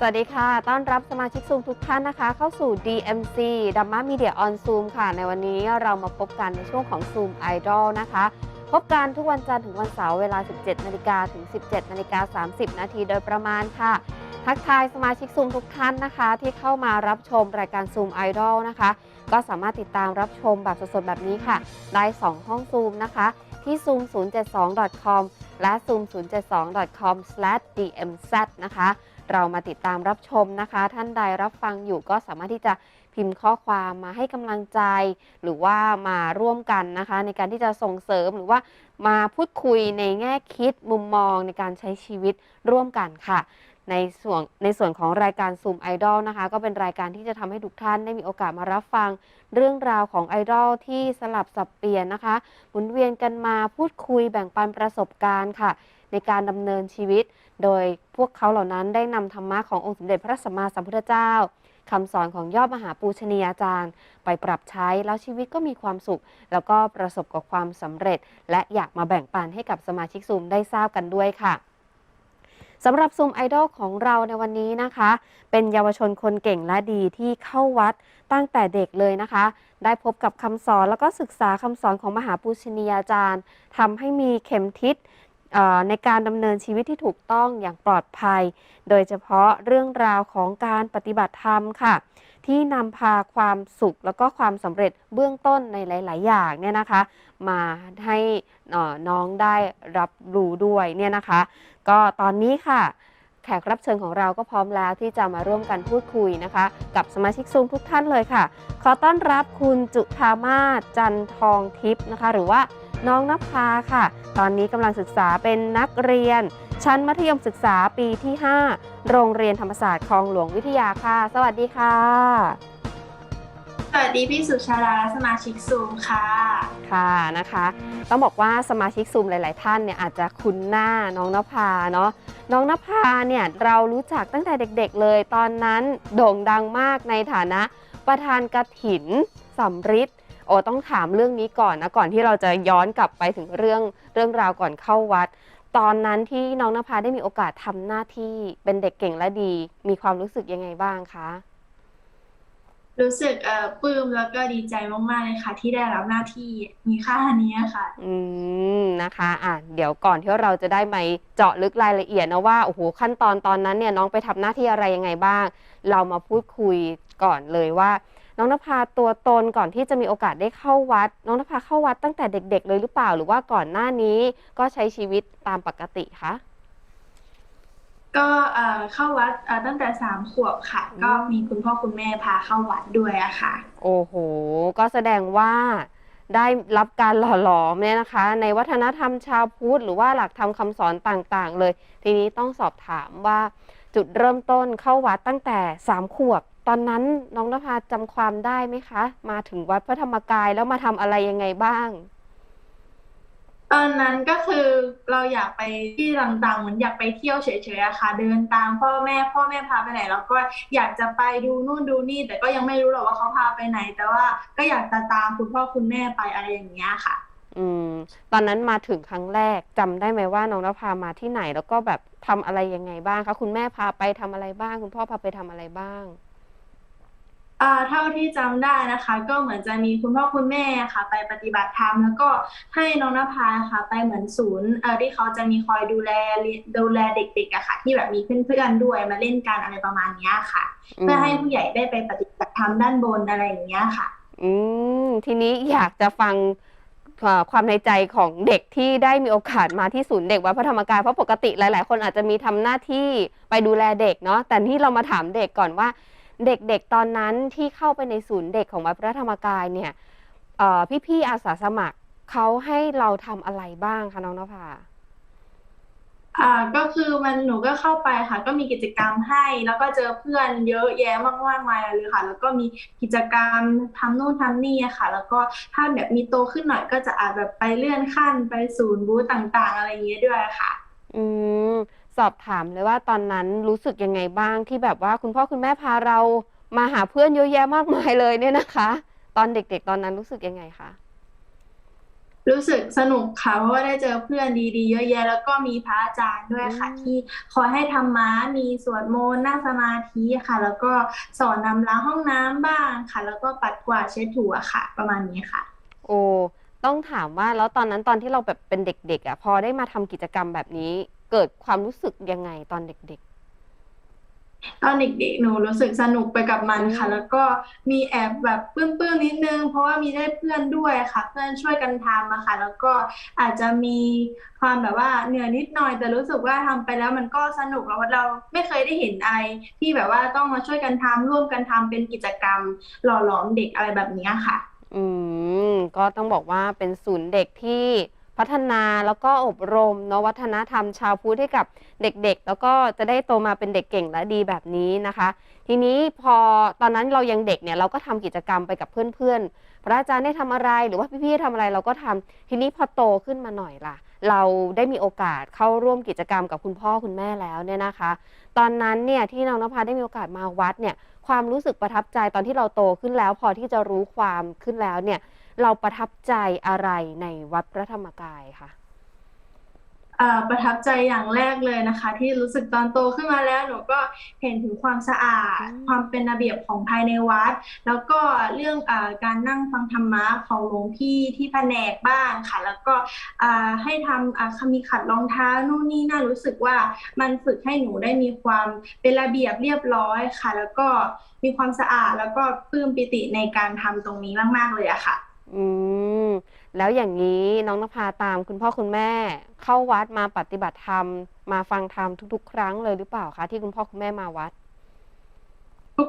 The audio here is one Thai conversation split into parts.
สวัสดีค่ะ ต้อนรับสมาชิกซูมทุกท่านนะคะ เข้าสู่ DMC d a m m a Media on Zoom ค่ะ ในวันนี้เรามาพบกันในช่วงของ Zoom Idol นะคะ พบกันทุกวันจันทร์ถึงวันเสาร์เวลา 17นาฬิกาถึง 17นาฬิกา30 นาทีโดยประมาณค่ะ ทักทายสมาชิกซูมทุกท่านนะคะ ที่เข้ามารับชมรายการ Zoom Idol นะคะ ก็สามารถติดตามรับชมแบบสดๆแบบนี้ค่ะ ได้ 2 ห้องซูมนะคะ ที่ zoom 072 com และ zoom 072 com dmz นะคะ เรามาติดตามรับชมนะคะ ท่านใดรับฟังอยู่ก็สามารถที่จะพิมพ์ข้อความมาให้กำลังใจ หรือว่ามาร่วมกันนะคะ ในการที่จะส่งเสริมหรือว่ามาพูดคุยในแง่คิดมุมมองในการใช้ชีวิตร่วมกันค่ะในส่วนในส่วนของรายการซูมไอดอลนะคะ ก็เป็นรายการที่จะทำให้ทุกท่านได้มีโอกาสมารับฟัง เรื่องราวของไอดอลที่สลับสับเปลี่ยนนะคะหมุนเวียนกันมาพูดคุยแบ่งปันประสบการณ์ค่ะ ในการดำเนินชีวิต โดยพวกเขาเหล่านั้นได้นำธรรมะขององค์สมเด็จพระสัมมาสัมพุทธเจ้าคำสอนของยอดมหาปูชนียาจารย์ ไปปรับใช้แล้วชีวิตก็มีความสุข แล้วก็ประสบกับความสำเร็จ และอยากมาแบ่งปันให้กับสมาชิกซูมได้ทราบกันด้วยค่ะสำหรับซูมไอดอลของเราในวันนี้นะคะ เป็นเยาวชนคนเก่งและดีที่เข้าวัดตั้งแต่เด็กเลยนะคะ ได้พบกับคำสอนแล้วก็ศึกษาคำสอนของมหาปูชนียาจารย์ทำให้มีเข็มทิศ ในการดำเนินชีวิตที่ถูกต้องอย่างปลอดภัย โดยเฉพาะเรื่องราวของการปฏิบัติธรรมค่ะ ที่นำพาความสุขแล้วก็ความสำเร็จเบื้องต้นในหลาย ๆ อย่างเนี่ยนะคะ มาให้น้องได้รับรู้ด้วยเนี่ยนะคะ ก็ตอนนี้ค่ะ แขกรับเชิญของเราก็พร้อมแล้วที่จะมาร่วมกันพูดคุยนะคะ กับสมาชิกซูมทุกท่านเลยค่ะ ขอต้อนรับคุณจุธามาศจันทองทิพย์นะคะ หรือว่า น้องนภาค่ะ ตอนนี้กำลังศึกษาเป็นนักเรียน ชั้นมัธยมศึกษาปีที่ 5 โรงเรียนธรรมศาสตร์คลองหลวงวิทยาค่ะ สวัสดีค่ะ สวัสดีพี่สุชาดาและสมาชิกซูมค่ะ ค่ะนะคะ ต้องบอกว่าสมาชิกซูมหลาย ๆ ท่านเนี่ยอาจจะคุ้นหน้าน้องนภาเนาะน้องนภาเนี่ยเรารู้จักตั้งแต่เด็ก ๆ เลย ตอนนั้นโด่งดังมากในฐานะประธานกถินสำริด โอ้ต้องถามเรื่องนี้ก่อนนะก่อนที่เราจะย้อนกลับไปถึงเรื่องเรื่องราวก่อนเข้าวัด ตอนนั้นที่น้องนภาได้มีโอกาสทำหน้าที่เป็นเด็กเก่งและดี มีความรู้สึกยังไงบ้างคะรู้สึกเอ่อปลื้มแล้วก็ดีใจมากๆเลยค่ะ ที่ได้รับหน้าที่มีค่านี้ค่ะ อืมนะคะอะเดี๋ยวก่อนที่เราจะได้ไปเจาะลึกรายละเอียดนะว่าโอ้โหขั้นตอนตอนนั้นเนี่ยน้องไปทำหน้าที่อะไรยังไงบ้าง เรามาพูดคุยก่อนเลยว่า น้องนภาตัวตนก่อนที่จะมีโอกาสได้เข้าวัด น้องนภาเข้าวัดตั้งแต่เด็ก ๆ เลยหรือเปล่าหรือว่าก่อนหน้านี้ก็ใช้ชีวิตตามปกติคะก็เอ่อเข้าวัดเอ่อตั้งแต่สามขวบค่ะอืมก็มีคุณพ่อคุณแม่พาเข้าวัดด้วยอะค่ะ โอ้โห ก็แสดงว่าได้รับการหล่อหลอมเนี่ยนะคะ ในวัฒนธรรมชาวพุทธหรือว่าหลักธรรมคำสอนต่างๆ เลย ทีนี้ต้องสอบถามว่าจุดเริ่มต้นเข้าวัดตั้งแต่สามขวบ ตอนนั้นน้องนภาจำความได้ไหมคะ มาถึงวัดพระธรรมกายแล้วมาทำอะไรยังไงบ้าง ตอนนั้นก็คือเราอยากไปที่ต่างๆเหมือนอยากไปเที่ยวเฉยๆอะค่ะ เดินตามพ่อแม่ พ่อแม่พาไปไหนเราก็อยากจะไปดูนู่นดูนี่ แต่ก็ยังไม่รู้หรอกว่าเขาพาไปไหน แต่ว่าก็อยากจะตามคุณพ่อคุณแม่ไปอะไรอย่างเงี้ยค่ะ อืม ตอนนั้นมาถึงครั้งแรกจำได้ไหมว่าน้องนภามาที่ไหน แล้วก็แบบทำอะไรยังไงบ้างคะคุณแม่พาไปทำอะไรบ้าง คุณพ่อพาไปทำอะไรบ้างอ่า เท่าที่จำได้นะคะ ก็เหมือนจะมีคุณพ่อคุณแม่ค่ะ ไปปฏิบัติธรรมแล้วก็ให้น้องนภาค่ะ ไปเหมือนศูนย์เอ่อที่เขาจะมีคอยดูแลดูแลเด็กๆอะค่ะ ที่แบบมีเพื่อนๆด้วยมาเล่นกันอะไรประมาณเนี้ยค่ะ เพื่อให้ผู้ใหญ่ได้ไปปฏิบัติธรรมด้านบนอะไรอย่างเงี้ยค่ะ อืมทีนี้อยากจะฟังเอ่อความในใจของเด็กที่ได้มีโอกาสมาที่ศูนย์เด็กวัดพระธรรมกายเพราะปกติหลาย ๆ คนอาจจะมีทำหน้าที่ไปดูแลเด็กเนาะแต่ที่เรามาถามเด็กก่อนว่า เด็กๆตอนนั้นที่เข้าไปในศูนย์เด็กของวัดพระธรรมกายเนี่ยเอ่อพี่ๆอาสาสมัครเขาให้เราทำอะไรบ้างคะน้องนภาอ่าก็คือมันหนูก็เข้าไปค่ะ ก็มีกิจกรรมให้ แล้วก็เจอเพื่อนเยอะแยะมากๆมายเลยค่ะ แล้วก็มีกิจกรรมทำนู่นทำนี่อะค่ะ แล้วก็ถ้าแบบมีโตขึ้นหน่อยก็จะอาจแบบไปเลื่อนขั้นไปศูนย์บูธต่างๆ อะไรอย่างเงี้ยด้วยค่ะ อืม สอบถามเลยว่าตอนนั้นรู้สึกยังไงบ้างที่แบบว่าคุณพ่อคุณแม่พาเรามาหาเพื่อนเยอะแยะมากมายเลยเนี่ยนะคะ ตอนเด็กๆ ตอนนั้นรู้สึกยังไงคะรู้สึกสนุกค่ะเพราะว่าได้เจอเพื่อนดีๆ เยอะแยะ แล้วก็มีพระอาจารย์ด้วยค่ะอืมที่คอยให้ธรรมะมีสวดมนต์นั่งสมาธิค่ะ แล้วก็สอนนำล้างห้องน้ำบ้างค่ะ แล้วก็ปัดกวาดเช็ดถูอะค่ะ ประมาณนี้ค่ะ โอ้ต้องถามว่าแล้วตอนนั้นตอนที่เราแบบเป็นเด็กๆอะพอได้มาทำกิจกรรมแบบนี้ เกิดความรู้สึกยังไงตอนเด็กตอนเด็กๆ หนูรู้สึกสนุกไปกับมันค่ะอืมแล้วก็มีแอบแบบปลื้มๆนิดนึง เพราะว่ามีได้เพื่อนด้วยค่ะ เพื่อนช่วยกันทำอะค่ะ แล้วก็อาจจะมีความแบบว่าเหนื่อยนิดหน่อย แต่รู้สึกว่าทำไปแล้วมันก็สนุกแล้วเราไม่เคยได้เห็นอะไรที่แบบว่าต้องมาช่วยกันทำร่วมกันทำเป็นกิจกรรม หล่อหลอมเด็กอะไรแบบนี้ค่ะๆอืม ก็ต้องบอกว่าเป็นศูนย์เด็กที่ พัฒนาแล้วก็อบรมเนอะวัฒนธรรมชาวพุทธให้กับเด็กๆ แล้วก็จะได้โตมาเป็นเด็กเก่งและดีแบบนี้นะคะ ทีนี้พอตอนนั้นเรายังเด็กเนี่ยเราก็ทำกิจกรรมไปกับเพื่อนๆ พระอาจารย์ได้ทำอะไรหรือว่าพี่ๆทำอะไรเราก็ทำทีนี้พอโตขึ้นมาหน่อยล่ะ เราได้มีโอกาสเข้าร่วมกิจกรรมกับคุณพ่อคุณแม่แล้วเนี่ยนะคะ ตอนนั้นเนี่ยที่น้องนภาได้มีโอกาสมาวัดเนี่ยความรู้สึกประทับใจตอนที่เราโตขึ้นแล้ว พอที่จะรู้ความขึ้นแล้วเนี่ย เราประทับใจอะไรในวัดพระธรรมกายคะเอ่อประทับใจอย่างแรกเลยนะคะ ที่รู้สึกตอนโตขึ้นมาแล้วหนูก็เห็นถึงความสะอาด ความเป็นระเบียบของภายในวัด แล้วก็เรื่องเออการนั่งฟังธรรมะของหลวงพี่ที่แผนกบ้างค่ะ แล้วก็อ่าให้ทำอ่ามีขัดรองเท้านู่นนี่น่ารู้สึกว่ามันฝึกให้หนูได้มีความเป็นระเบียบเรียบร้อยค่ะ แล้วก็มีความสะอาดแล้วก็ปลื้มปิติในการทำตรงนี้มาก ๆเลยอะค่ะ อืม แล้วอย่างนี้น้องนภาตามคุณพ่อคุณแม่ เข้าวัดมาปฏิบัติธรรม มาฟังธรรมทุก ๆ ครั้งเลยหรือเปล่าคะที่คุณพ่อคุณแม่มาวัด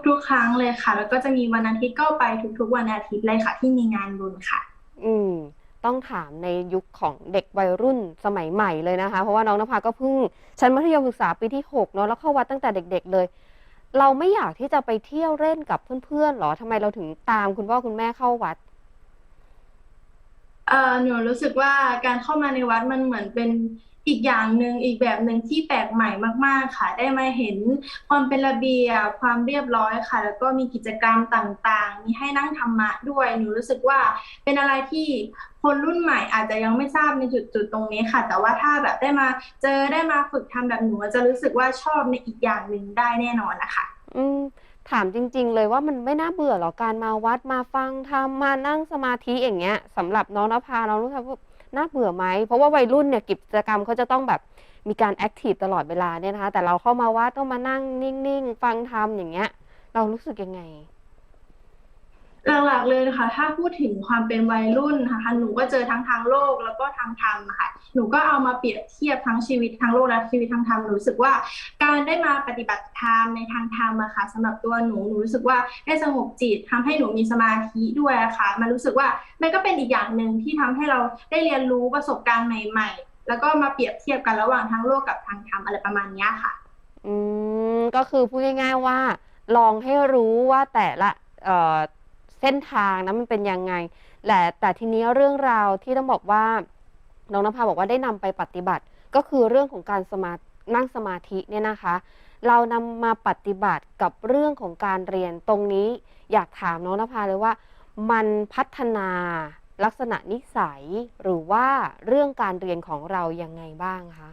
ทุกๆ ครั้งเลยค่ะ แล้วก็จะมีวันอาทิตย์ก็ไปทุกๆ วันอาทิตย์เลยค่ะ ที่มีงานบุญค่ะ อืม ต้องถามในยุคของเด็กวัยรุ่นสมัยใหม่เลยนะคะ เพราะว่าน้องนภาก็เพิ่งชั้นมัธยมศึกษาปีที่หกเนาะแล้วเข้าวัดตั้งแต่เด็ก ๆ เลย เราไม่อยากที่จะไปเที่ยวเล่นกับเพื่อนๆหรอทำไมเราถึงตามคุณพ่อคุณแม่เข้าวัด เออหนูรู้สึกว่าการเข้ามาในวัดมันเหมือนเป็นอีกอย่างหนึ่งอีกแบบหนึ่งที่แปลกใหม่มาก ๆ ค่ะ ได้มาเห็นความเป็นระเบียบความเรียบร้อยค่ะ แล้วก็มีกิจกรรมต่างๆ มีให้นั่งธรรมะด้วย หนูรู้สึกว่าเป็นอะไรที่คนรุ่นใหม่อาจจะยังไม่ทราบในจุดๆตรงนี้ค่ะ แต่ว่าถ้าแบบได้มาเจอได้มาฝึกทำแบบหนูจะรู้สึกว่าชอบในอีกอย่างหนึ่งได้แน่นอนนะคะอืม ถามจริง ๆ เลยว่ามันไม่น่าเบื่อหรอการมาวัดมาฟังธรรมมานั่งสมาธิอย่างเงี้ยสำหรับน้องนภาน้องรู้สึกว่าน่าเบื่อไหมเพราะว่าวัยรุ่นเนี่ยกิจกรรมเขาจะต้องแบบมีการแอคทีฟตลอดเวลาเนี่ยนะคะแต่เราเข้ามาวัดต้องมานั่งนิ่งๆ ฟังธรรมอย่างเงี้ย เรารู้สึกยังไง หลักๆเลยนะคะถ้าพูดถึงความเป็นวัยรุ่นนะคะหนูก็เจอทั้งทางโลกแล้วก็ทางธรรมค่ะหนูก็เอามาเปรียบเทียบทั้งชีวิตทางโลกและชีวิตทางธรรมรู้สึกว่า การได้มาปฏิบัติธรรมในทางธรรมอะค่ะสำหรับตัวหนูหนูรู้สึกว่าได้สงบจิตทำให้หนูมีสมาธิด้วยะค่ะ มันรู้สึกว่ามันก็เป็นอีกอย่างหนึ่งที่ทำให้เราได้เรียนรู้ประสบการณ์ใหม่ ๆ แล้วก็มาเปรียบเทียบกันระหว่างทางโลกกับทางธรรมอะไรประมาณนี้ค่ะ อืมก็คือพูดง่ายๆว่า ลองให้รู้ว่าแต่ละเอ่อ เส้นทางนะมันเป็นยังไงแต่แต่ทีนี้เรื่องราวที่ต้องบอกว่าน้องนภาบอกว่าได้นำไปปฏิบัติ ก็คือเรื่องของการสมานั่งสมาธิเนี่ยนะคะ เรานำมาปฏิบัติกับเรื่องของการเรียนตรงนี้ อยากถามน้องนภาเลยว่า มันพัฒนาลักษณะนิสัยหรือว่าเรื่องการเรียนของเรายังไงบ้างคะ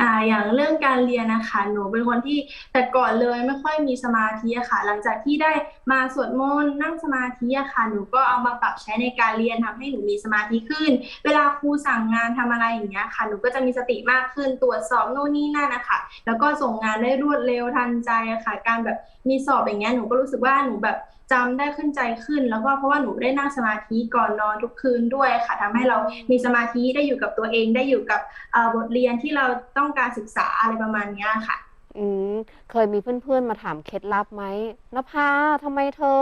อ่าอย่างเรื่องการเรียนนะคะหนูเป็นคนที่แต่ก่อนเลยไม่ค่อยมีสมาธิอะค่ะ หลังจากที่ได้มาสวดมนต์นั่งสมาธิอะค่ะ หนูก็เอามาปรับใช้ในการเรียนทำให้หนูมีสมาธิขึ้น เวลาครูสั่งงานทำอะไรอย่างเงี้ยค่ะ หนูก็จะมีสติมากขึ้นตรวจสอบโน่นนี่นั่นนะคะแล้วก็ส่งงานได้รวดเร็วทันใจอะค่ะ การแบบมีสอบอย่างเงี้ยหนูก็รู้สึกว่าหนูแบบ จำได้ขึ้นใจขึ้น แล้วก็เพราะว่าหนูได้นั่งสมาธิก่อนนอนทุกคืนด้วยค่ะทำให้เรามีสมาธิได้อยู่กับตัวเองได้อยู่กับบทเรียนที่เราต้องการศึกษาอะไรประมาณนี้ค่ะ อืมเคยมีเพื่อนๆมาถามเคล็ดลับไหมนภาทำไมเธอ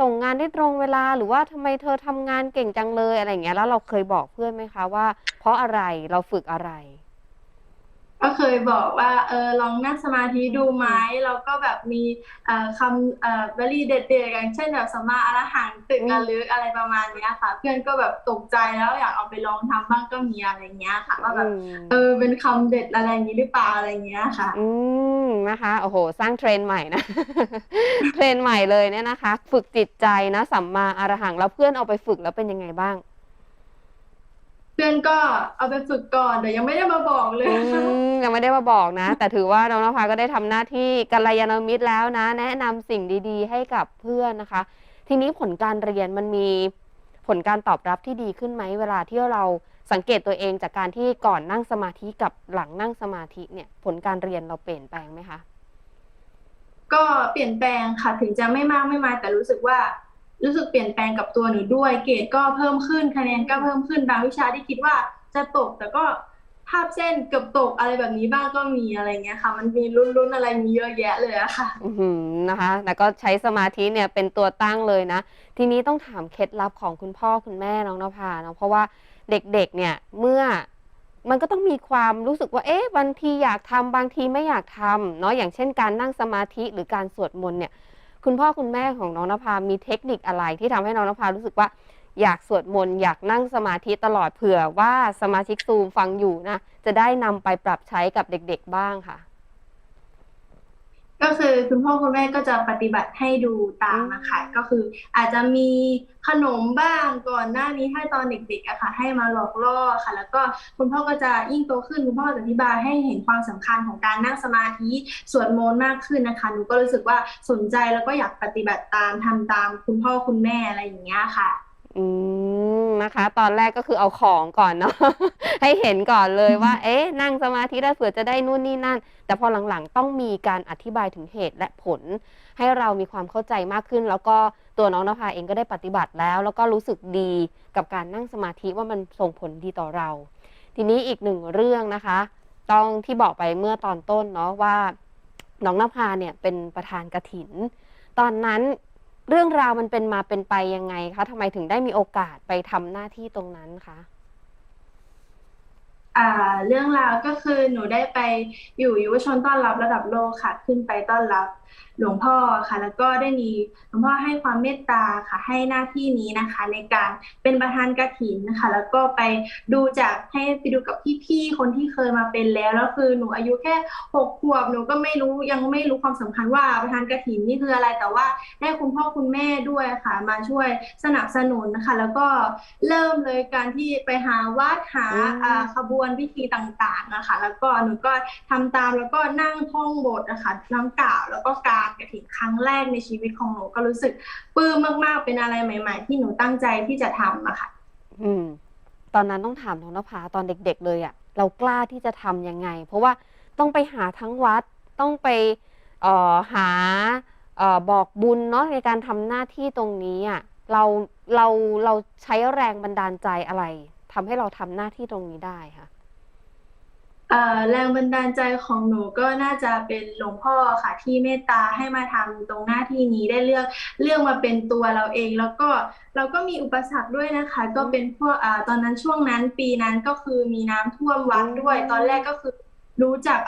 ส่งงานได้ตรงเวลาหรือว่าทำไมเธอทำงานเก่งจังเลยอะไรอย่างเงี้ยแล้วเราเคยบอกเพื่อนไหมคะว่า เพราะอะไรเราฝึกอะไร ก็เคยบอกว่าเออลองนั่งสมาธิดูไหมแล้วก็แบบมีเอ่อคำเอ่อวลีเด็ดๆอย่างเช่นแบบสัมมาอรหังตึกอืมระลึกอะไรประมาณเนี้ยค่ะ เพื่อนก็แบบตกใจแล้วอยากเอาไปลองทำบ้างก็มีอะไรเงี้ยค่ะว่าแบบอืมเออเป็นคำเด็ดอะไรอย่างนี้หรือเปล่าอะไรเงี้ยค่ะ อืมนะคะโอ้โห สร้างเทรนด์ใหม่นะเทรนด์ใหม่เลยเนี่ยนะคะ ฝึกจิตใจนะสัมมาอรหังแล้วเพื่อนเอาไปฝึกแล้วเป็นยังไงบ้าง เพื่อนก็เอาไปฝึกก่อนแต่ยังไม่ได้มาบอกเลย อืมยังไม่ได้มาบอกนะ แต่ถือว่าน้องนภาก็ได้ทำหน้าที่กัลยาณมิตรแล้วนะ แนะนำสิ่งดีๆ ให้กับเพื่อนนะคะ ทีนี้ผลการเรียนมันมีผลการตอบรับที่ดีขึ้นไหมเวลาที่เราสังเกตตัวเองจากการที่ก่อนนั่งสมาธิกับหลังนั่งสมาธิเนี่ยผลการเรียนเราเปลี่ยนแปลงไหมคะ ก็เปลี่ยนแปลงค่ะ ถึงจะไม่มากไม่มายแต่รู้สึกว่า รู้สึกเปลี่ยนแปลงกับตัวหนูด้วย เกรดก็เพิ่มขึ้นคะแนนก็เพิ่มขึ้นบางวิชาที่คิดว่าจะตก แต่ก็ภาพเส้นเกือบตกอะไรแบบนี้บ้างก็มีอะไรเงี้ยค่ะ มันมีลุ้นๆอะไรมีเยอะแยะเลยอะค่ะอือหือนะคะแล้วก็ใช้สมาธิเนี่ยเป็นตัวตั้งเลยนะ ทีนี้ต้องถามเคล็ดลับของคุณพ่อคุณแม่น้องนภาเนาะเพราะว่าเด็กๆเนี่ยเมื่อมันก็ต้องมีความรู้สึกว่าเอ๊ะบางทีอยากทำบางทีไม่อยากทำเนาะอย่างเช่นการนั่งสมาธิหรือการสวดมนต์เนี่ย คุณพ่อคุณแม่ของน้องนภามีเทคนิคอะไรที่ทำให้น้องนภารู้สึกว่า อยากสวดมนต์อยากนั่งสมาธิตลอดเผื่อว่าสมาชิกซูมฟังอยู่นะจะได้นำไปปรับใช้กับเด็ก ๆ บ้างค่ะ ก็คือคุณพ่อคุณแม่ก็จะปฏิบัติให้ดูตามนะคะก็คืออาจจะมีขนมบ้างก่อนหน้านี้ให้ตอนเด็กๆอะค่ะ ให้มาหลอกล่อค่ะ แล้วก็คุณพ่อก็จะยิ่งโตขึ้นคุณพ่อจะอธิบายให้เห็นความสำคัญของการนั่งสมาธิสวดมนต์มากขึ้นนะคะหนูก็รู้สึกว่าสนใจแล้วก็อยากปฏิบัติตามทำตามคุณพ่อคุณแม่อะไรอย่างเงี้ยค่ะ อืม นะคะ ตอนแรกก็คือเอาของก่อนเนาะให้เห็นก่อนเลยว่า เอ๊ะนั่งสมาธิได้เผื่อจะได้นู่นนี่นั่น แต่พอหลังๆ ต้องมีการอธิบายถึงเหตุและผล ให้เรามีความเข้าใจมากขึ้น แล้วก็ตัวน้องนภาเองก็ได้ปฏิบัติแล้ว แล้วก็รู้สึกดีกับการนั่งสมาธิว่ามันส่งผลดีต่อเรา ทีนี้อีกหนึ่งเรื่องนะคะ ต้องที่บอกไปเมื่อตอนต้นเนาะว่าน้องนภาเนี่ยเป็นประธานกฐิน ตอนนั้น เรื่องราวมันเป็นมาเป็นไปยังไงคะทำไมถึงได้มีโอกาสไปทำหน้าที่ตรงนั้นคะ เรื่องราวก็คือหนูได้ไปอยู่ยุวชนต้อนรับระดับโลกค่ะ ขึ้นไปต้อนรับหลวงพ่อค่ะ แล้วก็ได้มีหลวงพ่อให้ความเมตตาค่ะ ให้หน้าที่นี้นะคะ ในการเป็นประธานกฐินนะคะ แล้วก็ไปดูจากให้ไปดูกับพี่ๆคนที่เคยมาเป็นแล้วแล้วคือหนูอายุแค่หกขวบหนูก็ไม่รู้ยังไม่รู้ความสำคัญว่าประธานกฐินนี่คืออะไรแต่ว่าได้คุณพ่อคุณแม่ด้วยค่ะ มาช่วยสนับสนุนนะคะ แล้วก็เริ่มเลยการที่ไปหาวัดหาอืมอ่าขบวนพิธีต่างๆนะคะ แล้วก็หนูก็ทำตามแล้วก็นั่งท่องบทนะคะน้ำกล่าวแล้วก็การกฐินครั้งแรกในชีวิตของหนูก็รู้สึกปลื้มมากๆเป็นอะไรใหม่ ๆ ที่หนูตั้งใจที่จะทำอะค่ะ อืม ตอนนั้นต้องถามน้องนภาตอนเด็ก ๆ เลยอะเรากล้าที่จะทำยังไง เพราะว่าต้องไปหาทั้งวัดต้องไปออหาออบอกบุญเนาะในการทำหน้าที่ตรงนี้อะเราเราเราใช้แรงบันดาลใจอะไรทำให้เราทำหน้าที่ตรงนี้ได้คะเอ่อ แรงบันดาลใจของหนูก็น่าจะเป็นหลวงพ่อค่ะ ที่เมตตาให้มาทำตรงหน้าที่นี้ได้เลือกเลือกมาเป็นตัวเราเอง แล้วก็เราก็มีอุปสรรคด้วยนะคะ ก็เป็นพวกอตอนนั้นช่วงนั้นปีนั้นก็คือมีน้ำท่วมวัดด้วย ตอนแรกก็คือ รู้จัก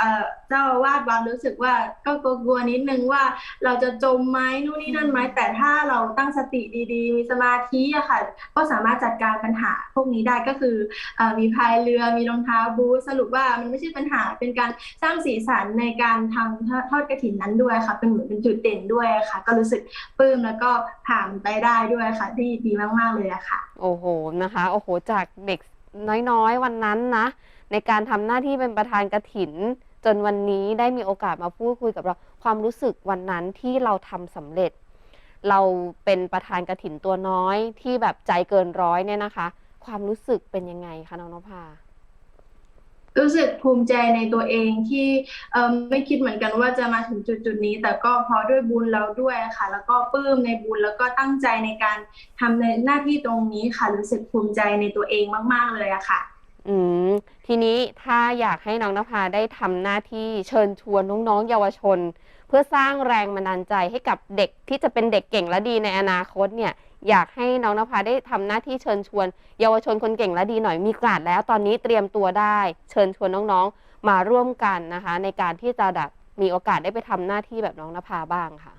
เจ้าอาวาสวัดรู้สึกว่าก็กลัวนิดนึงว่าเราจะจมไหมนู่นนี่นั่นไหมแต่ถ้าเราตั้งสติดีๆ มีสมาธิอะค่ะ ก็สามารถจัดการปัญหาพวกนี้ได้ก็คืออมีพายเรือมีรองเท้าบูทสรุปว่ามันไม่ใช่ปัญหาเป็นการสร้างสีสันในการทำทอดกฐินนั้นด้วยค่ะ เป็นเหมือนเป็นจุดเด่นด้วยค่ะ ก็รู้สึกปลื้มแล้วก็ผ่านไปได้ด้วยค่ะ ที่ดีมากๆเลยอะค่ะ โอ้โหนะคะโอ้โหจากเด็กน้อยๆวันนั้นนะ ในการทำหน้าที่เป็นประธานกฐิน จนวันนี้ได้มีโอกาสมาพูดคุยกับเราความรู้สึกวันนั้นที่เราทำสำเร็จ เราเป็นประธานกฐินตัวน้อยที่แบบใจเกินร้อยเนี่ยนะคะ ความรู้สึกเป็นยังไงคะน้องนภารู้สึกภูมิใจในตัวเองที่ไม่คิดเหมือนกันว่าจะมาถึงจุดจุดนี้ แต่ก็เพราะด้วยบุญเราด้วยค่ะ แล้วก็ปลื้มในบุญแล้วก็ตั้งใจในการทำในหน้าที่ตรงนี้ค่ะ รู้สึกภูมิใจในตัวเองมาก ๆ เลยอะค่ะ อืมทีนี้ถ้าอยากให้น้องนภาได้ทำหน้าที่เชิญชวนน้องๆเยาวชน เพื่อสร้างแรงบันดาลใจให้กับเด็กที่จะเป็นเด็กเก่งและดีในอนาคตเนี่ย อยากให้น้องนภาได้ทำหน้าที่เชิญชวน เยาวชนคนเก่งและดีหน่อยมีโอกาสแล้ว ตอนนี้เตรียมตัวได้ เชิญชวนน้องๆมาร่วมกันนะคะ ในการที่จะแบบมีโอกาสได้ไปทำหน้าที่แบบน้องนภาบ้างค่ะ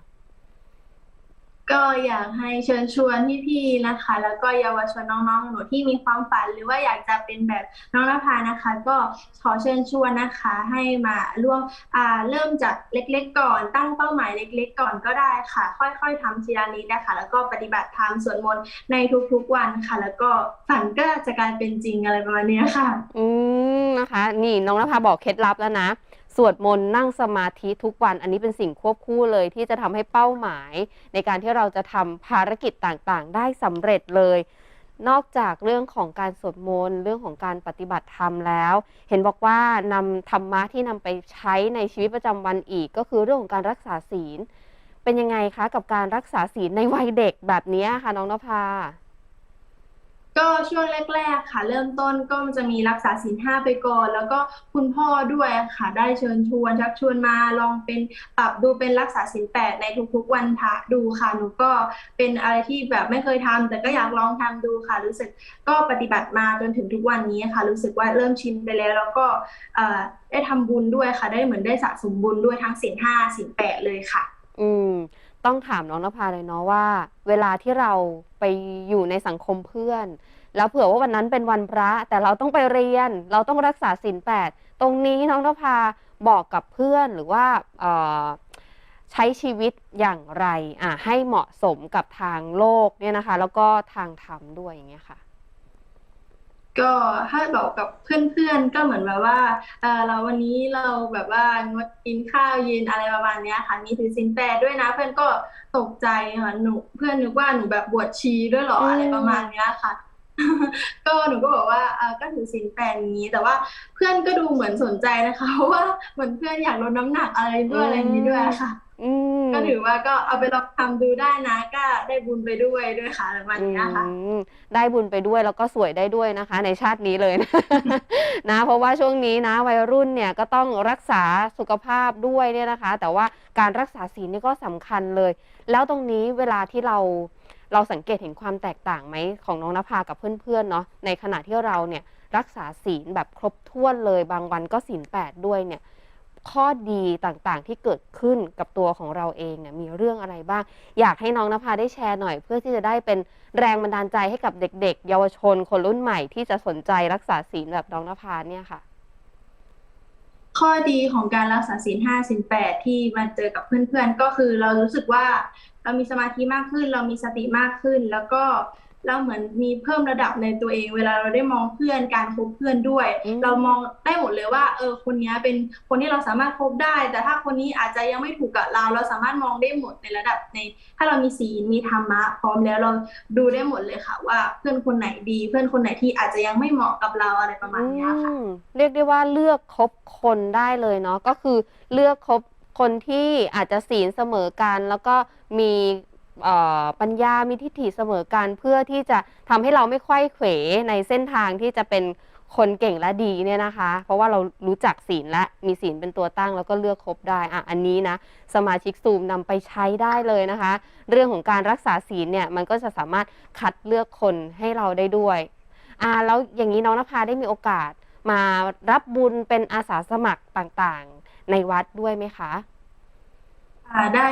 ก็อยากให้เชิญชวนพี่ๆนะคะ แล้วก็เยาวชนน้องๆหนูที่มีความฝันหรือว่าอยากจะเป็นแบบน้องนภานะคะ ก็ขอเชิญชวนนะคะให้มาร่วมอ่าเริ่มจากเล็กๆก่อน ตั้งเป้าหมายเล็ก ๆ ก่อนก็ได้ค่ะ ค่อยๆทำทีละนิดนะคะแล้วก็ปฏิบัติธรรมสวดมนต์ในทุกๆวันค่ะ แล้วก็ฝันก็จะกลายเป็นจริงอะไรประมาณนี้ค่ะ อืมนะคะ นี่น้องนภาบอกเคล็ดลับแล้วนะ วดมนต์นั่งสมาธิทุกวัน อันนี้เป็นสิ่งควบคู่เลยที่จะทำให้เป้าหมาย ในการที่เราจะทำภารกิจต่างๆ ได้สำเร็จเลย นอกจากเรื่องของการสวดมนต์เรื่องของการปฏิบัติธรรมแล้ว เห็นบอกว่านำธรรมะที่นำไปใช้ในชีวิตประจำวันอีก ก็คือเรื่องของการรักษาศีล เป็นยังไงคะกับการรักษาศีลในวัยเด็กแบบนี้ค่ะน้องนภา ก็ช่วงแรก ๆ ค่ะ เริ่มต้นก็จะมีรักษาศีลห้าไปก่อน แล้วก็คุณพ่อด้วยค่ะ ได้เชิญชวนชักชวนมาลองเป็นปรับดูเป็นรักษาศีลแปดในทุกๆวันพระดูค่ะหนูก็เป็นอะไรที่แบบไม่เคยทำแต่ก็อยากลองทำดูค่ะ รู้สึกก็ปฏิบัติมาจนถึงทุกวันนี้ค่ะ รู้สึกว่าเริ่มชินไปแล้ว แล้วก็ได้ทำบุญด้วยค่ะ ได้เหมือนได้สะสมบุญด้วยทั้งศีลห้าศีลแปดเลยค่ะ อืม ต้องถามน้องนภาเลยเนาะว่า เวลาที่เราไปอยู่ในสังคมเพื่อน แล้วเผื่อว่าวันนั้นเป็นวันพระ แต่เราต้องไปเรียน เราต้องรักษาศีลแปดตรงนี้น้องนภาบอกกับเพื่อนหรือว่าใช้ชีวิตอย่างไรอะให้เหมาะสมกับทางโลกเนี่ยนะคะ แล้วก็ทางธรรมด้วยอย่างเงี้ยค่ะ ก็ถ้าบอกกับเพื่อนๆก็เหมือนแบบว่าเออเราวันนี้เราแบบว่างดกินข้าวเย็นอะไรประมาณเนี้ยค่ะ มีถือศีลแปดด้วยนะ เพื่อนก็ตกใจค่ะหนูเพื่อนนึกว่าหนูแบบบวชชีด้วยเหรออืมอะไรประมาณเนี้ยค่ะ ก็หนูก็บอกว่าเออก็ถือศีลแปดอย่างนี้ แต่ว่าเพื่อนก็ดูเหมือนสนใจนะคะเพราะว่าเหมือนเพื่อนอยากลดน้ำหนักอะไรด้วยอะไรอย่างนี้ด้วยค่ะ อืม ก็ถือว่าก็เอาไปลองทำดูได้นะ ก็ได้บุญไปด้วยด้วยค่ะประมาณเนี้ยค่ะ อืมได้บุญไปด้วยแล้วก็สวยได้ด้วยนะคะ ในชาตินี้เลยนะ นะ เพราะว่าช่วงนี้นะวัยรุ่นเนี่ยก็ต้องรักษาสุขภาพด้วยเนี่ยนะคะ แต่ว่าการรักษาศีลนี่ก็สำคัญเลย แล้วตรงนี้เวลาที่เราเราสังเกตเห็นความแตกต่างไหมของน้องนภากับเพื่อนๆเนาะในขณะที่เราเนี่ยรักษาศีลแบบครบถ้วนเลยบางวันก็ศีลแปดด้วยเนี่ย ข้อดีต่างๆ ที่เกิดขึ้นกับตัวของเราเองเนี่ยมีเรื่องอะไรบ้าง อยากให้น้องนภาได้แชร์หน่อย เพื่อที่จะได้เป็นแรงบันดาลใจให้กับเด็ก ๆ เยาวชนคนรุ่นใหม่ที่จะสนใจรักษาศีลแบบน้องนภาเนี่ยค่ะ ข้อดีของการรักษาศีลห้าศีลแปดที่มาเจอกับเพื่อนๆก็คือเรารู้สึกว่าเรามีสมาธิมากขึ้น เรามีสติมากขึ้น แล้วก็ เราเหมือนมีเพิ่มระดับในตัวเอง เวลาเราได้มองเพื่อนการคบเพื่อนด้วยอืมเรามองได้หมดเลยว่าเออคนเนี้ยเป็นคนที่เราสามารถคบได้ แต่ถ้าคนนี้อาจจะยังไม่ถูกกับเรา เราสามารถมองได้หมดในระดับใน ถ้าเรามีศีลมีธรรมะพร้อมแล้วเราดูได้หมดเลยค่ะ ว่าเพื่อนคนไหนดี เพื่อนคนไหนที่อาจจะยังไม่เหมาะกับเราอะไรประมาณเนี้ยค่ะอืมเรียกได้ว่าเลือกคบคนได้เลยเนาะก็คือเลือกคบคนที่อาจจะศีลเสมอกัน แล้วก็มีเอ่อ ปัญญามีทิฏฐิเสมอกันเพื่อที่จะทำให้เราไม่ค่อยเขวในเส้นทางที่จะเป็นคนเก่งและดีเนี่ยนะคะ เพราะว่าเรารู้จักศีลและมีศีลเป็นตัวตั้งแล้วก็เลือกคบได้อะอันนี้นะสมาชิกซูมนำไปใช้ได้เลยนะคะ เรื่องของการรักษาศีลเนี่ยมันก็จะสามารถคัดเลือกคนให้เราได้ด้วยอ่าแล้วอย่างนี้น้องนภาได้มีโอกาสมารับบุญเป็นอาสาสมัครต่างๆ ในวัดด้วยไหมคะ อ่าได้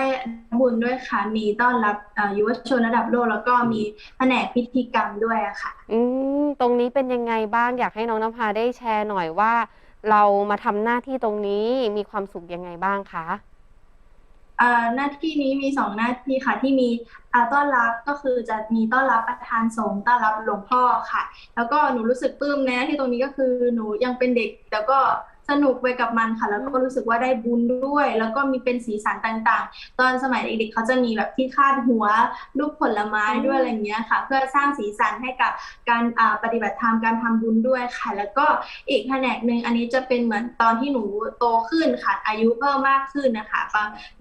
บุญด้วยค่ะ มีต้อนรับเอ่อยุวชนระดับโลก แล้วก็มีแผนกพิธีกรรมด้วยอะค่ะ อืมตรงนี้เป็นยังไงบ้างอยากให้น้องนภาได้แชร์หน่อยว่า เรามาทำหน้าที่ตรงนี้มีความสุขยังไงบ้างคะอ่าหน้าที่นี้มีสองหน้าที่ค่ะที่มีอ่าต้อนรับก็คือจะมีต้อนรับประธานสงฆ์ต้อนรับหลวงพ่อค่ะ แล้วก็หนูรู้สึกปลื้มในหน้าที่ตรงนี้ก็คือหนูยังเป็นเด็กแต่ก็ สนุกไปกับมันค่ะ แล้วก็รู้สึกว่าได้บุญด้วย แล้วก็มีเป็นสีสันต่างๆ ตอนสมัยเด็กๆเขาจะมีแบบที่คาดหัวรูปผลไม้ด้วยอะไรเงี้ยค่ะ เพื่อสร้างสีสันให้กับการปฏิบัติธรรมการทำบุญด้วยค่ะ แล้วก็อีกแผนกหนึ่งอันนี้จะเป็นเหมือนตอนที่หนูโตขึ้นค่ะอายุเพิ่มมากขึ้นนะคะ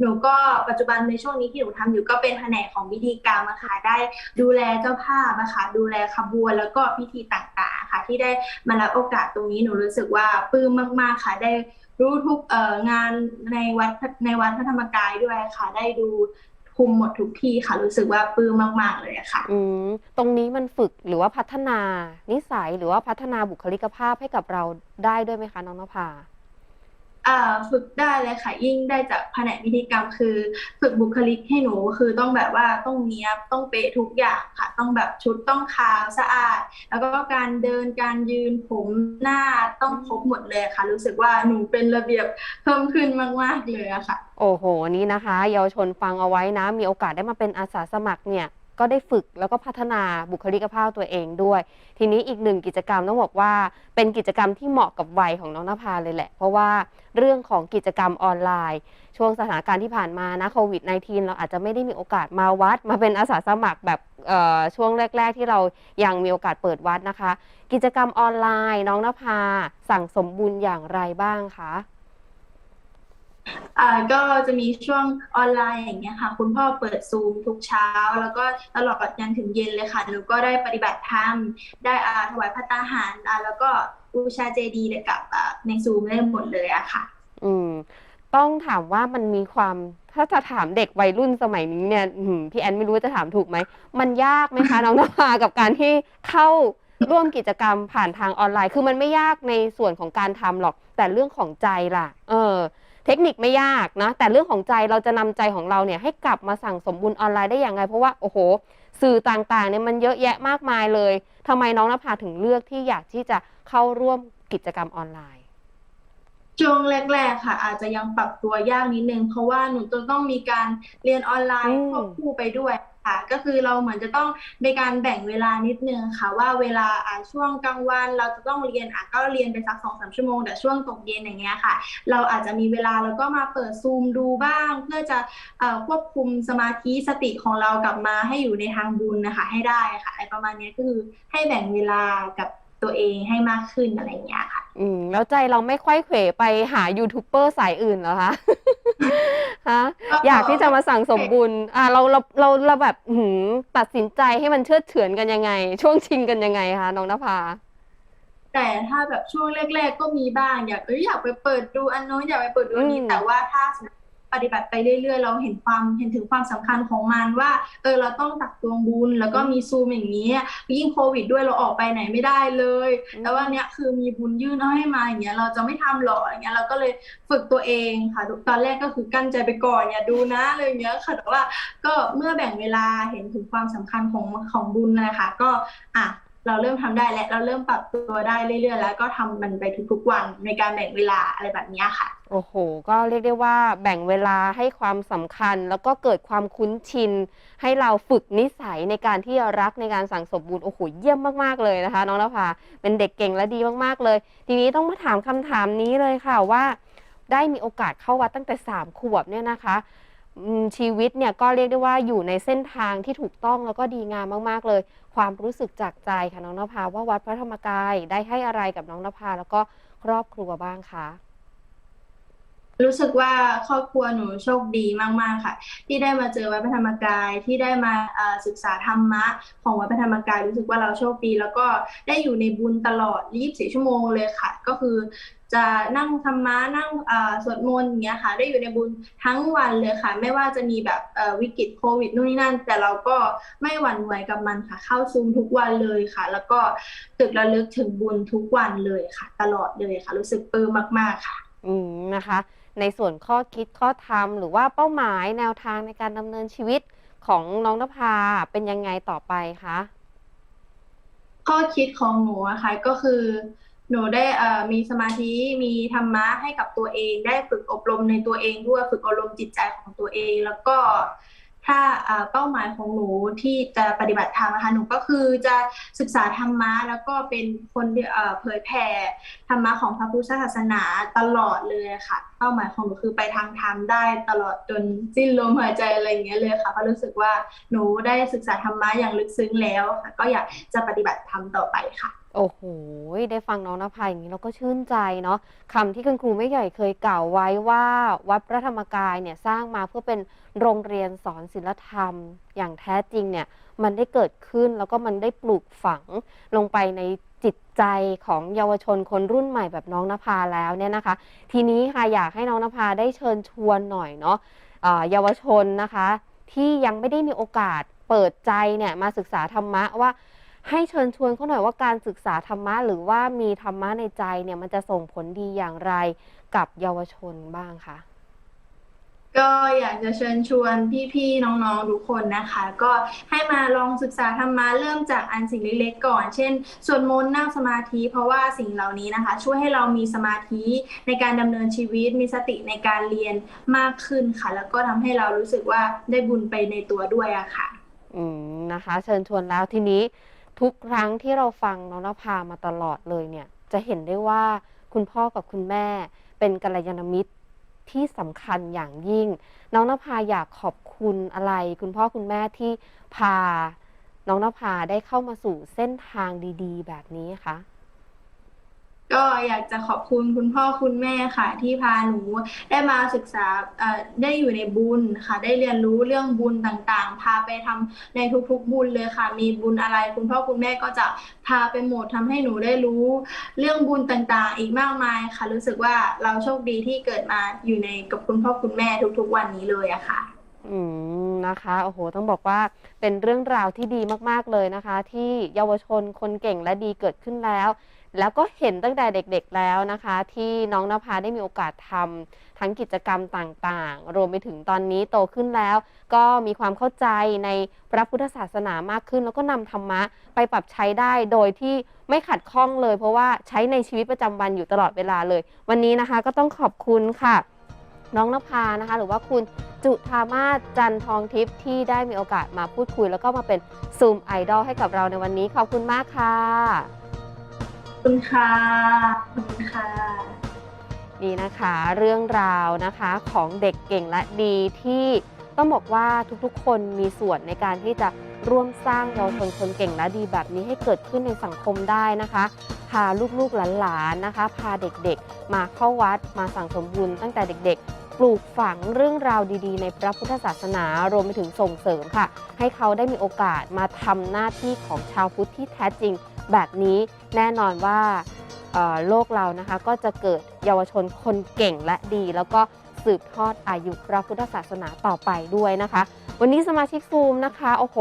หนูก็ปัจจุบันในช่วงนี้ที่หนูทำอยู่ก็เป็นแผนกของพิธีกรรมอะคะได้ดูแลเจ้าภาพนะคะดูแลขบวนแล้วก็พิธีต่างๆค่ะ ที่ได้มารับโอกาสตรงนี้หนูรู้สึกว่าปลื้มมากค่ะ ได้รู้ทุกเอองานในวัดในวัดพระธรรมกายด้วยค่ะ ได้ดูคุมหมดทุกที่ค่ะ รู้สึกว่าปลื้มมาก ๆ เลยค่ะอืมตรงนี้มันฝึกหรือว่าพัฒนานิสัยหรือว่าพัฒนาบุคลิกภาพให้กับเราได้ด้วยไหมคะน้องนภาา ฝึกได้เลยค่ะ ยิ่งได้จากแผนกพิธีกรรมคือ ฝึกบุคลิกให้หนูคือต้องแบบว่าต้องเนี้ยบต้องเป๊ะทุกอย่างค่ะ ต้องแบบชุดต้องขาวสะอาด แล้วก็การเดินการยืนผมหน้าต้องครบหมดเลยค่ะ รู้สึกว่าหนูเป็นระเบียบเพิ่มขึ้นมากๆเลยอะค่ะ โอ้โห นี่นะคะ เยาวชนฟังเอาไว้นะ มีโอกาสได้มาเป็นอาสาสมัครเนี่ย ก็ได้ฝึกแล้วก็พัฒนาบุคลิกภาพตัวเองด้วย ทีนี้อีกหนึ่งกิจกรรมต้องบอกว่า เป็นกิจกรรมที่เหมาะกับวัยของน้องนภาเลยแหละ เพราะว่าเรื่องของกิจกรรมออนไลน์ ช่วงสถานการณ์ที่ผ่านมานะโควิด -19 เราอาจจะไม่ได้มีโอกาสมาวัด มาเป็นอาสาสมัครแบบช่วงแรก ๆ ที่เรายังมีโอกาสเปิดวัดนะคะ กิจกรรมออนไลน์ น้องนภาสั่งสมบุญอย่างไรบ้างคะ ก็จะมีช่วงออนไลน์อย่างเงี้ยค่ะ คุณพ่อเปิดซูมทุกเช้า แล้วก็ตลอดยันถึงเย็นเลยค่ะหนูก็ได้ปฏิบัติธรรมได้อ่าถวายพระตาหารอ่าแล้วก็บูชาเจดีย์เลยกับอ่าในซูมได้หมดเลยอะค่ะ อืม ต้องถามว่ามันมีความถ้าจะถามเด็กวัยรุ่นสมัยนี้เนี่ยอื้อหือพี่แอนไม่รู้ว่าจะถามถูกไหม มันยากไหมคะน้องนภากับการที่เข้าร่วมกิจกรรมผ่านทางออนไลน์ คือมันไม่ยากในส่วนของการทำหรอก แต่เรื่องของใจล่ะ เออ เทคนิคไม่ยากนะ แต่เรื่องของใจเราจะนำใจของเราเนี่ยให้กลับมาสั่งสมบุญออนไลน์ได้อย่างไร เพราะว่าโอ้โห สื่อต่างๆเนี่ยมันเยอะแยะมากมายเลยทำไมน้องนภาถึงเลือกที่อยากที่จะเข้าร่วมกิจกรรมออนไลน์ช่วงแรก ๆ ค่ะ อาจจะยังปรับตัวยากนิดนึง เพราะว่าหนูจะต้องมีการเรียนออนไลน์อืมควบคู่ไปด้วย ค่ะ ก็คือเราเหมือนจะต้องมีการแบ่งเวลานิดนึงค่ะ ว่าเวลาช่วงกลางวันเราจะต้องเรียนอะก็เรียนไปสักสองสามชั่วโมงแต่ช่วงตกเย็นอย่างเงี้ยค่ะ เราอาจจะมีเวลาแล้วก็มาเปิดซูมดูบ้าง เพื่อจะควบคุมสมาธิสติของเรากลับมาให้อยู่ในทางบุญนะคะ ให้ได้ค่ะไอ้ประมาณนี้ก็คือให้แบ่งเวลากับตัวเองให้มากขึ้นอะไรอย่างเงี้ยค่ะ อืมแล้วใจเราไม่ค่อยเขวไปหายูทูบเบอร์สายอื่นเหรอคะ ฮะอยากที่จะมาสั่งสมบุญอ่าเราเราเราเราแบบอื้อหือตัดสินใจให้มันเชื่อดเฉือนกันยังไง ช่วงชิงกันยังไงคะน้องนภาแต่ถ้าแบบช่วงแรก ๆ ก็มีบ้าง อยากเอยอยากไปเปิดดูอันโน้นอยากไปเปิดดูอันนี้อืมแต่ว่าถ้าสมมติ ปฏิบัติไปเรื่อยๆ เราเห็นความเห็นถึงความสำคัญของมันว่าเออเราต้องตักตวงบุญ แล้วก็มีซูมอย่างนี้ ยิ่งโควิดด้วยเราออกไปไหนไม่ได้เลย แต่ว่าเนี้ยคือมีบุญยื่นให้มาอย่างเงี้ยเราจะไม่ทำหรอกอย่างเงี้ยเราก็เลยฝึกตัวเองค่ะตอนแรกก็คือกั้นใจไปก่อนอย่าดูนะอะไรอย่างเงี้ยค่ะแต่ว่าก็เมื่อแบ่งเวลาเห็นถึงความสำคัญของของบุญนะคะก็อะ เราเริ่มทำได้แล้วเราเริ่มปรับตัวได้เรื่อยๆ แล้วก็ทำมันไปทุกๆวันในการแบ่งเวลาอะไรแบบนี้ค่ะ โอ้โห ก็เรียกได้ว่าแบ่งเวลาให้ความสำคัญ แล้วก็เกิดความคุ้นชิน ให้เราฝึกนิสัยในการที่จะรักในการสั่งสมบุญโอ้โหเยี่ยมมากๆเลยนะคะ น้องนภาเป็นเด็กเก่งและดีมากๆเลย ทีนี้ต้องมาถามคำถามนี้เลยค่ะว่า ได้มีโอกาสเข้าวัดตั้งแต่สามขวบเนี่ยนะคะชีวิตเนี่ยก็เรียกได้ว่าอยู่ในเส้นทางที่ถูกต้องแล้วก็ดีงามมากๆเลย ความรู้สึกจากใจค่ะน้องนภาว่าวัดพระธรรมกายได้ให้อะไรกับน้องนภาแล้วก็ครอบครัวบ้างคะรู้สึกว่าครอบครัวหนูโชคดีมาก ๆ ค่ะ ที่ได้มาเจอวัดพระธรรมกายที่ได้มาศึกษาธรรมะ ของวัดพระธรรมกายรู้สึกว่าเราโชคดี แล้วก็ได้อยู่ในบุญตลอด 24 ชั่วโมงเลยค่ะ ก็คือ จะนั่งธรรมะนั่งเอ่อสวดมนต์อย่างเงี้ยค่ะ ได้อยู่ในบุญทั้งวันเลยค่ะ ไม่ว่าจะมีแบบเอ่อวิกฤตโควิดนู่นนี่นั่น แต่เราก็ไม่หวั่นไหวกับมันค่ะ เข้าซูมทุกวันเลยค่ะ แล้วก็ตึกระลึกถึงบุญทุกวันเลยค่ะ ตลอดเลยค่ะ รู้สึกปลื้มมาก ๆค่ะ อืมนะคะ ในส่วนข้อคิดข้อธรรมหรือว่าเป้าหมายแนวทางในการดำเนินชีวิตของน้องนภาเป็นยังไงต่อไปคะข้อคิดของหนูอะค่ะก็คือ หนูได้มีสมาธิมีธรรมะให้กับตัวเอง ได้ฝึกอบรมในตัวเองด้วยฝึกอบรมจิตใจของตัวเอง แล้วก็ถ้าเป้าหมายของหนูที่จะปฏิบัติธรรมนะคะหนูก็คือจะศึกษาธรรมะแล้วก็เป็นคนเอ่อเผยแผ่ธรรมะของพระพุทธศาสนาตลอดเลยค่ะ เป้าหมายของหนูคือไปทางธรรมได้ตลอดจนสิ้นลมหายใจอะไรอย่างเงี้ยเลยค่ะเพราะรู้สึกว่าหนูได้ศึกษาธรรมะอย่างลึกซึ้งแล้วค่ะ ก็อยากจะปฏิบัติธรรมต่อไปค่ะ โอ้โห ได้ฟังน้องนภาอย่างนี้เราก็ชื่นใจเนาะคำที่คุณครูไม่ใหญ่เคยกล่าวไว้ว่าวัดพระธรรมกายเนี่ยสร้างมาเพื่อเป็นโรงเรียนสอนศิลธรรม อย่างแท้จริงเนี่ยมันได้เกิดขึ้นแล้วก็มันได้ปลูกฝังลงไปในจิตใจของเยาวชนคนรุ่นใหม่แบบน้องนภาแล้วเนี่ยนะคะ ทีนี้ค่ะอยากให้น้องนภาได้เชิญชวนหน่อยเนาะอ่าเยาวชนนะคะ ที่ยังไม่ได้มีโอกาสเปิดใจเนี่ยมาศึกษาธรรมะว่า ให้เชิญชวนเขาหน่อยว่าการศึกษาธรรมะหรือว่ามีธรรมะในใจเนี่ยมันจะส่งผลดีอย่างไรกับเยาวชนบ้างคะก็อยากจะเชิญชวนพี่ๆน้องๆทุกคนนะคะ ก็ให้มาลองศึกษาธรรมะเริ่มจากอันสิ่งเล็กๆก่อน เช่นสวดมนต์นั่งสมาธิเพราะว่าสิ่งเหล่านี้นะคะ ช่วยให้เรามีสมาธิในการดำเนินชีวิต มีสติในการเรียนมากขึ้นค่ะ แล้วก็ทำให้เรารู้สึกว่าได้บุญไปในตัวด้วยอะค่ะ อืมนะคะ เชิญชวนแล้วทีนี้ ทุกครั้งที่เราฟังน้องนภามาตลอดเลยเนี่ย จะเห็นได้ว่าคุณพ่อกับคุณแม่เป็นกัลยาณมิตรที่สำคัญอย่างยิ่ง น้องนภาอยากขอบคุณอะไร คุณพ่อคุณแม่ที่พา น้องนภาได้เข้ามาสู่เส้นทางดี ๆ แบบนี้คะ ก็อยากจะขอบคุณคุณพ่อคุณแม่ค่ะ ที่พาหนูได้มาศึกษาได้อยู่ในบุญค่ะ ได้เรียนรู้เรื่องบุญต่างๆ พาไปทำในทุกๆบุญเลยค่ะ มีบุญอะไร คุณพ่อคุณแม่ก็จะพาไปหมดทำให้หนูได้รู้ เรื่องบุญต่างๆ อีกมากมายค่ะ รู้สึกว่าเราโชคดีที่เกิดมาอยู่ในกับคุณพ่อคุณแม่ทุกๆ วันนี้เลยอะค่ะอืมนะคะโอ้โหต้องบอกว่าเป็นเรื่องราวที่ดีมากๆเลยนะคะ ที่เยาวชนคนเก่งและดีเกิดขึ้นแล้ว แล้วก็เห็นตั้งแต่เด็กๆแล้วนะคะ ที่น้องนภาได้มีโอกาสทำทั้งกิจกรรมต่างๆ รวมไปถึงตอนนี้โตขึ้นแล้ว ก็มีความเข้าใจในพระพุทธศาสนามากขึ้น แล้วก็นำธรรมะไปปรับใช้ได้โดยที่ไม่ขัดข้องเลย เพราะว่าใช้ในชีวิตประจำวันอยู่ตลอดเวลาเลย วันนี้นะคะก็ต้องขอบคุณค่ะ น้องนภานะคะ หรือว่าคุณจุธามาจันทองทิพย์ที่ได้มีโอกาสมาพูดคุย แล้วก็มาเป็นซูมไอดอลให้กับเราในวันนี้ขอบคุณมากค่ะ คุณค่ะขอบคุณค่ะนี่นะคะเรื่องราวนะคะของเด็กเก่งและดีที่ต้องบอกว่าทุกๆ คนมีส่วนในการที่จะร่วมสร้างเยาวชนคนเก่งและดีแบบนี้ให้เกิดขึ้นในสังคมได้นะคะ พาลูกๆหลานๆนะคะ พาเด็กๆ มาเข้าวัดมาสั่งสมบุญตั้งแต่เด็ก ๆ ปลูกฝังเรื่องราวดีๆ ในพระพุทธศาสนารวมไปถึงส่งเสริมค่ะ ให้เขาได้มีโอกาสมาทำหน้าที่ของชาวพุทธที่แท้จริง แบบนี้แน่นอนว่าโลกเรานะคะก็จะเกิดเยาวชนคนเก่งและดี แล้วก็สืบทอดอายุพระพุทธศาสนาต่อไปด้วยนะคะ วันนี้สมาชิกซูมนะคะโอ้โห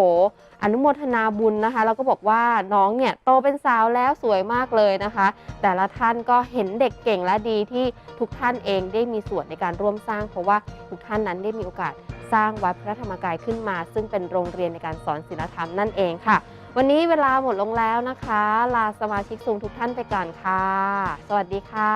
อนุโมทนาบุญนะคะ แล้วก็บอกว่าน้องเนี่ยโตเป็นสาวแล้วสวยมากเลยนะคะ แต่ละท่านก็เห็นเด็กเก่งและดีที่ทุกท่านเองได้มีส่วนในการร่วมสร้าง เพราะว่าทุกท่านนั้นได้มีโอกาสสร้างวัดพระธรรมกายขึ้นมา ซึ่งเป็นโรงเรียนในการสอนศีลธรรมนั่นเองค่ะ วันนี้เวลาหมดลงแล้วนะคะ ลาสมาชิกซูมทุกท่านไปก่อนค่ะ สวัสดีค่ะ